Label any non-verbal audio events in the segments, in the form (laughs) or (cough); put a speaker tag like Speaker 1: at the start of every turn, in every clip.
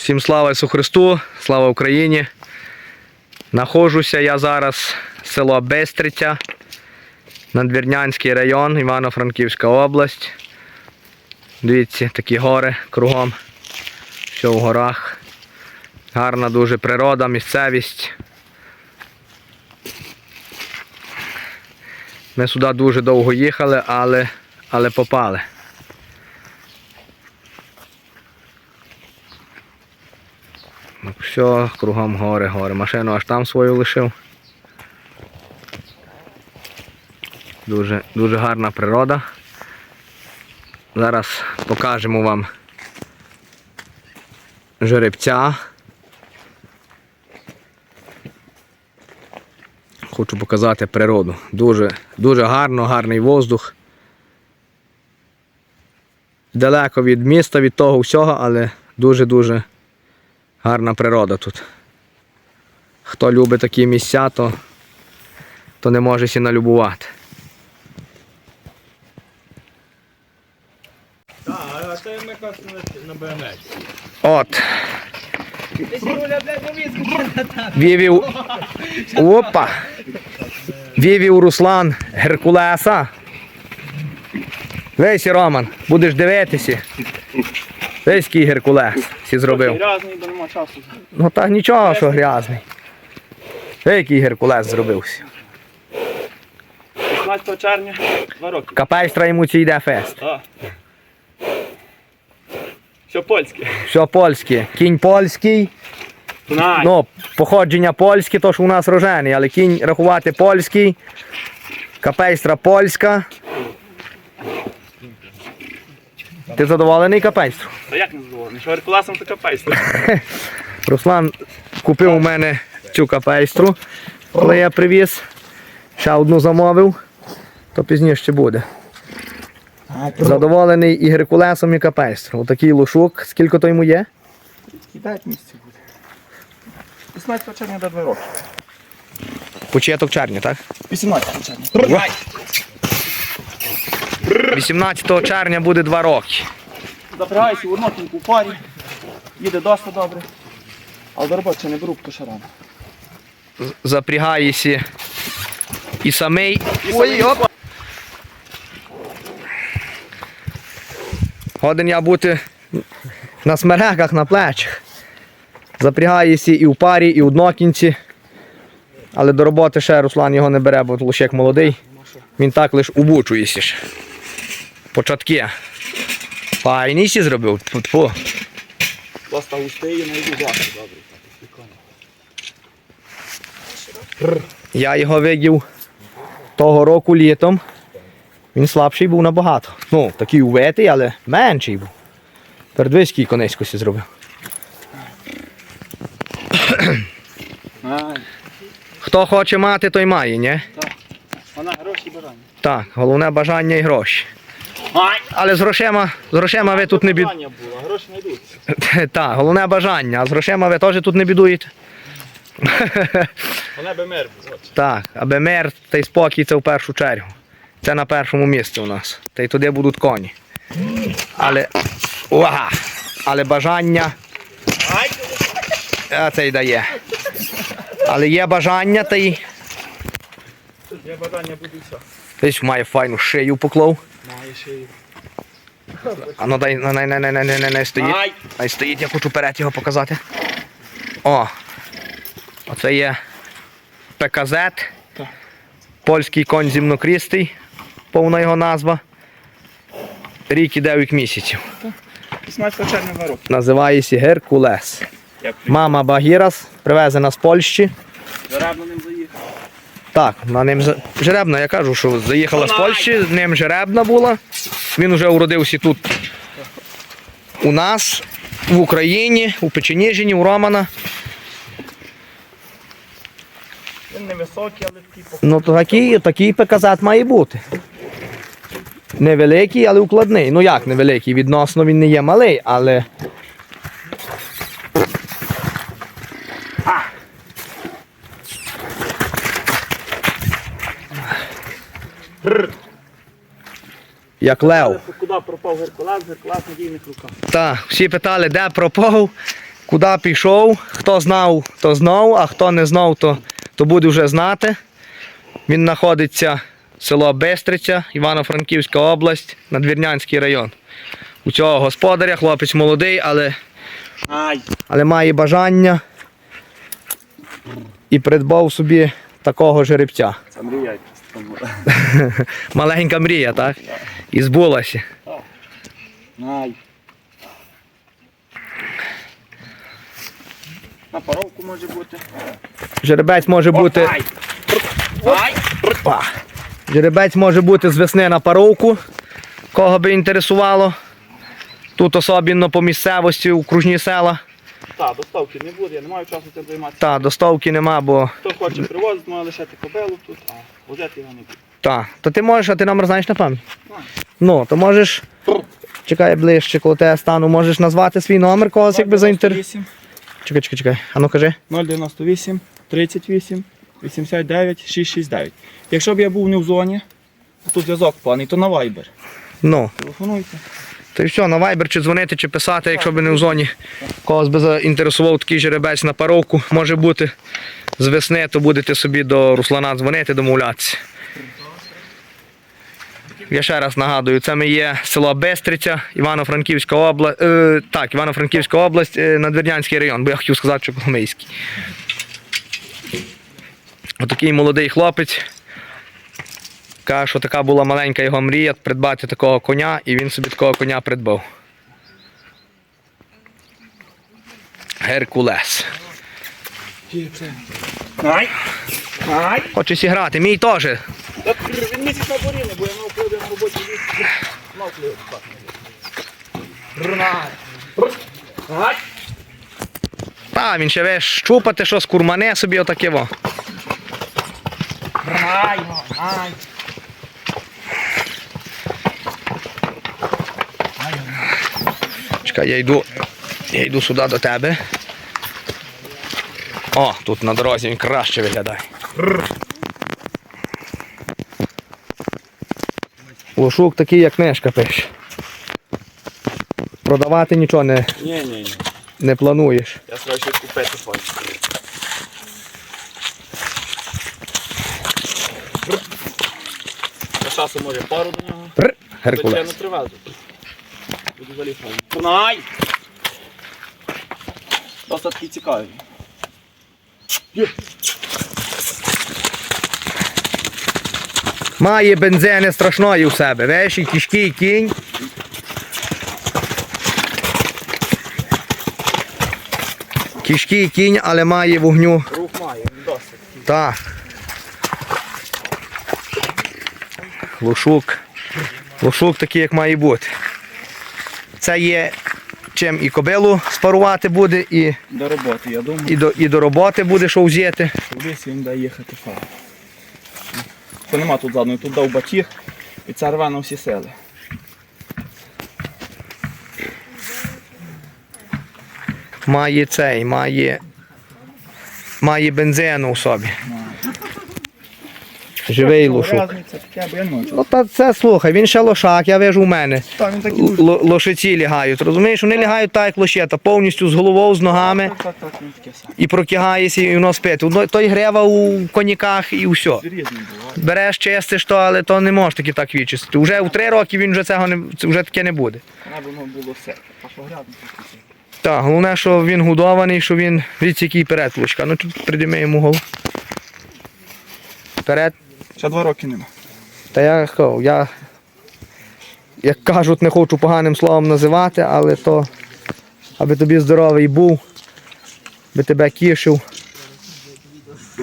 Speaker 1: Всім слава Ісу Христу, слава Україні. Нахожуся я зараз село Бестриця, Надвірнянський район, Івано-Франківська область. Дивіться, такі гори кругом. Все в горах. Гарна дуже природа, місцевість. Ми сюди дуже довго їхали, але, але попали. Все, кругом гори, гори. Машину аж там свою лишив. Дуже, дуже гарна природа. Зараз покажемо вам жеребця. Хочу показати природу. Дуже, дуже гарно, гарний воздух. Далеко від міста, від того всього, але дуже-дуже гарна природа тут. Хто любить такі місця, то, то не може сі налюбувати. От, вівів. Опа! Вівів Руслан Геркулеса. Весь Роман, будеш дивитися. Який Геркулес сі зробив.
Speaker 2: Грязний, бо нема часу.
Speaker 1: Ну так нічого, що грязний. Який Геркулес зробився.
Speaker 2: 16 червня, два роки.
Speaker 1: Капельстра йому ці йде фест.
Speaker 2: А. Все польське.
Speaker 1: Все польське. Кінь польський.
Speaker 2: Знай.
Speaker 1: Ну, походження польське, то ж у нас рожений, але кінь рахувати польський. Капейстра польська. Ти задоволений капейстру?
Speaker 2: Та як не задоволений? Що Геркулесом така пейсла. (laughs)
Speaker 1: Руслан купив у мене цю капейстру, коли я привіз. Ще одну замовив, то пізніше буде. Задоволений і Геркулесом, і капейстру. Отакий лушук. Скільки то йому є?
Speaker 2: Кидать місце буде. 16 червня до 2 роки.
Speaker 1: Початок червня, так?
Speaker 2: 18 червня.
Speaker 1: 18 червня буде 2 роки.
Speaker 2: Запрягайся в однотінку в парі. Їде досить добре. Але до роботи не беру, то ще рано.
Speaker 1: запрягаєшся і самий. Ой, оп. Годен я бути на смереках, на плечах. Запрягаєшся і в парі, і в однокінці. Але до роботи ще Руслан його не бере, бо лишек молодий. Він так лише убучується. Початки. Файніші зробив. Тьфу-тьфу.
Speaker 2: Просто густий і найду досить добре.
Speaker 1: Я його видів того року літом. Він слабший був набагато. Ну, такий увитий, але менший був. Передвиський конеськості зробив. Хто хоче мати, той має, ні?
Speaker 2: Вона гроші бажання.
Speaker 1: Так, головне бажання і гроші. Але з грошима, з грошима ви тут не бід...
Speaker 2: Бажання було, гроші не йдуть. (laughs)
Speaker 1: Так, головне бажання, а з грошима ви теж тут не бідуєте. (laughs)
Speaker 2: Вона би мир був.
Speaker 1: Так, аби мир та й спокій це в першу чергу. Це на першому місці у нас. Та й туди будуть коні. Але. Уага! Але бажання. А це й дає. Але є бажання, та й.
Speaker 2: Є бажання все.
Speaker 1: Десь має файну шию поклов.
Speaker 2: Має й.
Speaker 1: А ну дай най, най, най, най, най, най стоїть.
Speaker 2: Ай!
Speaker 1: Най стоїть, я хочу вперед його показати. О! Оце є ПКЗ. Польський конь зімнокрістий, повна його назва. Рік і 9 місяців.
Speaker 2: 18 червня роки.
Speaker 1: Називається Геркулес. Мама Багірас привезена з Польщі. Так, на ним жеребна, я кажу, що заїхала з Польщі, ним жеребна була. Він вже уродився тут у нас, в Україні, у Печеніжині, у Романа.
Speaker 2: Він невисокий, але такий.
Speaker 1: Ну то такий, такий ПКЗ має бути. Невеликий, але укладний. Ну як невеликий? Відносно він не є малий, але. Як лев.
Speaker 2: Куди пропав Геркулес, Геркулес в надійних руках.
Speaker 1: Так, всі питали, де пропав. Куди пішов, хто знав, то знав, а хто не знав, то, то буде вже знати. Він знаходиться село Бестриця, Івано-Франківська область, Надвірнянський район. У цього господаря хлопець молодий, але, але має бажання і придбав собі такого жеребця.
Speaker 2: Це мрія. (laughs)
Speaker 1: Маленька мрія, так? І збулася.
Speaker 2: На паровку може бути.
Speaker 1: Жеребець може бути. Жеребець може бути з весни на паровку, кого би інтересувало. Тут особливо по місцевості, окружні села.
Speaker 2: Так, доставки не буде, я не маю часу цим займатися.
Speaker 1: Та, доставки нема, бо.
Speaker 2: Хто хоче привозити, має лишати кобелу тут, а возити його не буде.
Speaker 1: Та. То ти можеш, а ти номер знаєш на пам'ять?
Speaker 2: Знаю.
Speaker 1: Ну, то можеш. Чекай ближче, коли тебе стану, можеш назвати свій номер когось, якби заінтер.
Speaker 2: 098,
Speaker 1: Чекай, чекай, чекай. А ну кажи.
Speaker 2: 098 38 89 669. Якщо б я був не в зоні, тут зв'язок поганий, то на Viber.
Speaker 1: Ну.
Speaker 2: Телефонуйте.
Speaker 1: То й все, на Viber чи дзвонити, чи писати, якщо б не в зоні. Когось би заінтересував такий жеребець на паровку, може бути. З весни, то будете собі до Руслана дзвонити, домовлятися. Я ще раз нагадую, це ми є село Бестриця, Івано-Франківська область. Е, так, Івано-Франківська область, е, Надвірнянський район, бо я хотів сказати, що Коломийський. Отакий молодий хлопець. Каже, що така була маленька його мрія придбати такого коня, і він собі такого коня придбав. Геркулес.
Speaker 2: Ай! Ай!
Speaker 1: Хоче сіграти, мій теж.
Speaker 2: Він місяць на боріни, бо я мав коли на роботі. Мав
Speaker 1: Та, він ще весь щупати, що скурмане собі отаке во.
Speaker 2: Ай! Ай!
Speaker 1: Чекай, я йду. Я йду сюди до тебе. О, тут на дорозі він краще виглядає. Лошук такий, як книжка пише. Продавати нічого не,
Speaker 2: Ні, ні, ні.
Speaker 1: не плануєш.
Speaker 2: Я сразу щось купити хочу. Я часу може пару до нього.
Speaker 1: Геркулес.
Speaker 2: Заліпати. Пнай! Досить такий цікавий. Є.
Speaker 1: Має бензини страшної у себе. Веш, і тяжкий кінь. Тяжкий кінь, але має вогню.
Speaker 2: Рух має, досить.
Speaker 1: Так. Лошук. Лошук такий, як має бути. Це є чим і кобилу спарувати буде, і,
Speaker 2: До роботи, я думаю.
Speaker 1: і, до, і до роботи буде що взяти.
Speaker 2: В лісі він дає їхати фар. Це нема тут задної, тут дав батіг і це рве на всі сили.
Speaker 1: Має цей, має. Має бензину у собі. Живий лошук. Ну та це слухай, він ще лошак, я вижу в мене.
Speaker 2: Так, він такий дуже.
Speaker 1: л- лошиці лягають. Розумієш, вони лягають так, як лощета, повністю з головою, з ногами
Speaker 2: Так, так, так, він таке саме.
Speaker 1: і прокигаєшся, і воно спить. Воно- Той грева у коніках і все.
Speaker 2: Різні бувають.
Speaker 1: Береш, чистиш то, але то не можеш таки так відчистити. Уже в три роки він вже цього не це вже таке не буде.
Speaker 2: Б воно було все.
Speaker 1: Так, головне, що він годований, що він від який перед лучка. Ну тут придіми йому голову. Перед.
Speaker 2: Ще два роки нема.
Speaker 1: Та я я, як кажуть, не хочу поганим словом називати, але то, аби тобі здоровий був, би тебе кішив.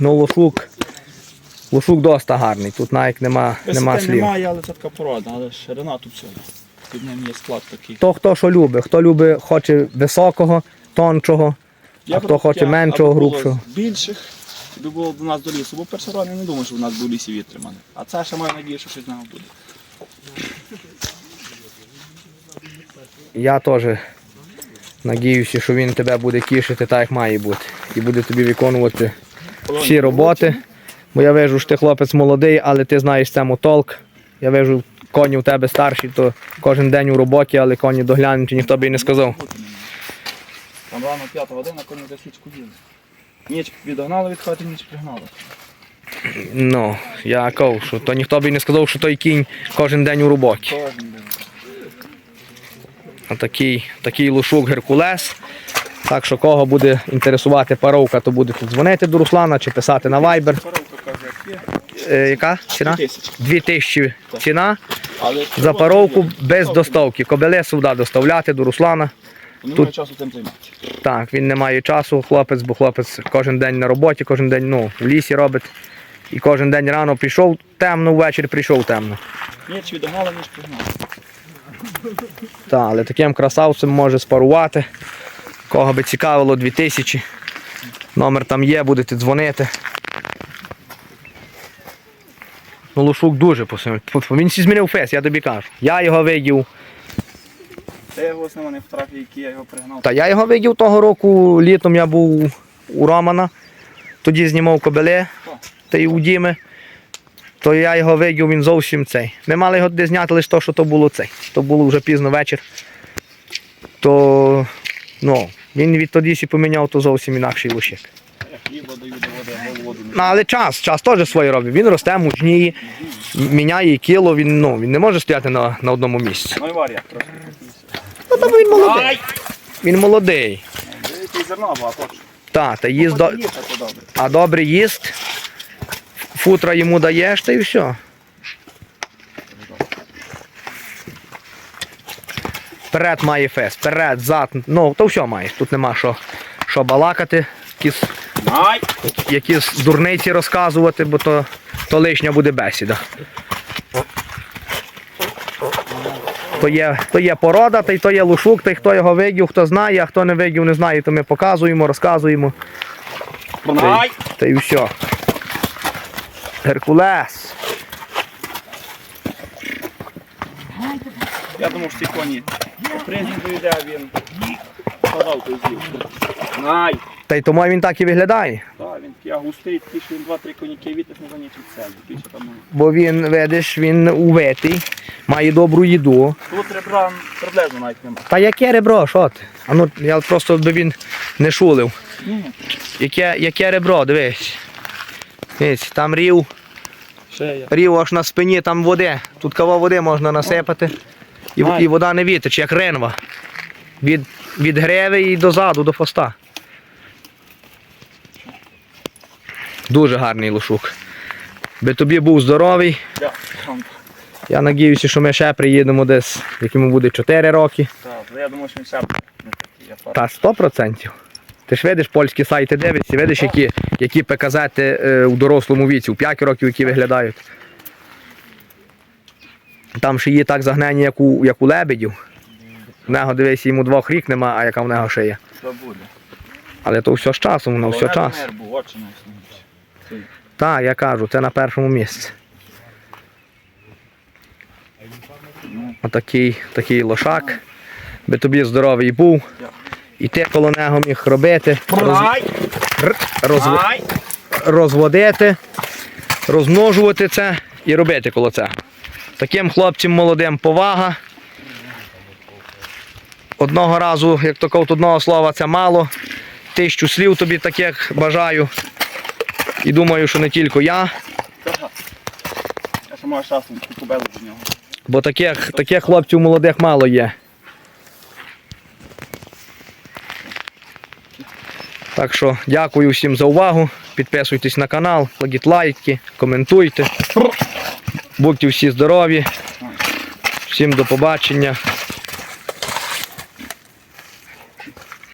Speaker 1: Ну, лошук. Лошук доста гарний, тут навіть нема, нема слів.
Speaker 2: немає, але це така порода, але ширина тут все. Під ним є склад такий.
Speaker 1: То хто що любить, хто любить, хоче високого, тончого, а хто хоче меншого, грубшого.
Speaker 2: Більших, було до нас до лісу, бо перший раз я не думав, що в нас до лісі вітримане. А це ще маю надію, що щось з нього буде.
Speaker 1: Я теж надіюся, що він тебе буде тішити так, як має бути. І буде тобі виконувати всі роботи. Бо я вижу, що ти хлопець молодий, але ти знаєш цьому толк. Я вижу, коні у тебе старші, то кожен день у роботі, але коні доглянуті, ніхто би і не сказав.
Speaker 2: Там рано п'ята година, коні за січку їли. Ніч відогнали від хати, ніч пригнали.
Speaker 1: Ну, я кажу, що то ніхто б і не сказав, що той кінь кожен день у роботі.
Speaker 2: Кожен день.
Speaker 1: Отакий такий лушук Геркулес. Так що кого буде інтересувати паровка, то будете дзвонити до Руслана чи писати на Viber.
Speaker 2: Коровка каже, як є.
Speaker 1: Е, яка ціна?
Speaker 2: Тисяча.
Speaker 1: 2000 ціна.
Speaker 2: Але
Speaker 1: За паровку без доставки. Кобеле сюди доставляти до Руслана.
Speaker 2: Тут...
Speaker 1: Тут-
Speaker 2: Тут... часу цим займатися.
Speaker 1: Так, він не має часу, хлопець, бо хлопець кожен день на роботі, кожен день ну, в лісі робить. І кожен день рано прийшов темно, ввечері прийшов темно.
Speaker 2: Ніч відогнали, ніч пригнали.
Speaker 1: Так, але таким красавцем може спарувати. Кого би цікавило 2000. Номер там є, будете дзвонити. Ну, Лушук дуже посилив. Він змінив фес, я тобі кажу. Я його видів.
Speaker 2: Це його основні фотографії, які я його пригнав.
Speaker 1: Та я його видів того року, літом я був у Романа, тоді знімав кобеле, та й у Діми. То я його видів, він зовсім цей. Ми мали його де зняти лише то, що то було цей. То було вже пізно вечір. То ну, він відтоді сі поміняв, то зовсім інакший лущик. Ну, але час, час теж своє робить. Він росте, мужніє, міняє кіло, він, ну, він не може стояти на, на одному місці.
Speaker 2: Ну і варіант трохи.
Speaker 1: Ну, та він молодий. Він молодий.
Speaker 2: І зерна багато. точно.
Speaker 1: Та, та їсть до...
Speaker 2: Добре.
Speaker 1: А добре їсть, футра йому даєш, та й все. Вперед має фест, вперед, зад, ну то все маєш. Тут нема що, що балакати, якісь, якісь дурниці розказувати, бо то, то лишня буде бесіда. То є, то є порода, та й то є лушук, та й хто його видів, хто знає, а хто не видів, не знає, то ми показуємо, розказуємо. Та й, та й все. Геркулес.
Speaker 2: Я думав, що ці коні. Приїзд дойде, а він подав той з'їв. Най!
Speaker 1: Та й тому він так і виглядає.
Speaker 2: Так, він такий густий, такий, що він два-три коніки вітер не за ніч від себе. Там.
Speaker 1: Бо він, видиш, він увитий, має добру їду.
Speaker 2: Тут ребра приблизно навіть нема.
Speaker 1: Та яке ребро, що ти? А ну, я просто би він не шулив.
Speaker 2: Ні,
Speaker 1: Яке, яке ребро, дивись. Дивись, там рів,
Speaker 2: шея.
Speaker 1: рів аж на спині, там води. Тут кава води можна насипати. І, і вода не вітич, як ренва. Від, від греви і дозаду, до фоста. Дуже гарний лошук. Би тобі був здоровий. Я надіюся, що ми ще приїдемо десь, як йому буде 4 роки.
Speaker 2: Так, я думаю, що він ще
Speaker 1: Та 100%. Ти ж видиш польські сайти дивишся, видиш, які, які ПКЗ е, у дорослому віці, у 5 років, які виглядають. Там шиї так загнені, як у, як у лебедів. В нього дивись, йому двох рік нема, а яка в нього шия.
Speaker 2: Це буде.
Speaker 1: Але то все з часом, воно все час. Так, я кажу, це на першому місці. Отакий такий лошак. Би тобі здоровий був. І ти коло нього міг робити, роз,
Speaker 2: Най!
Speaker 1: р- розв-
Speaker 2: Най!
Speaker 1: розводити, розмножувати це і робити коло це. Таким хлопцям молодим повага. Одного разу, як то кажуть, одного слова це мало. Тисячу слів тобі таких бажаю. І думаю, що не тільки я,
Speaker 2: Я ще маю часом до нього.
Speaker 1: бо таких, таких хлопців молодих мало є. Так що дякую всім за увагу. Підписуйтесь на канал, кладіть лайки, коментуйте. Будьте всі здорові. Всім до побачення.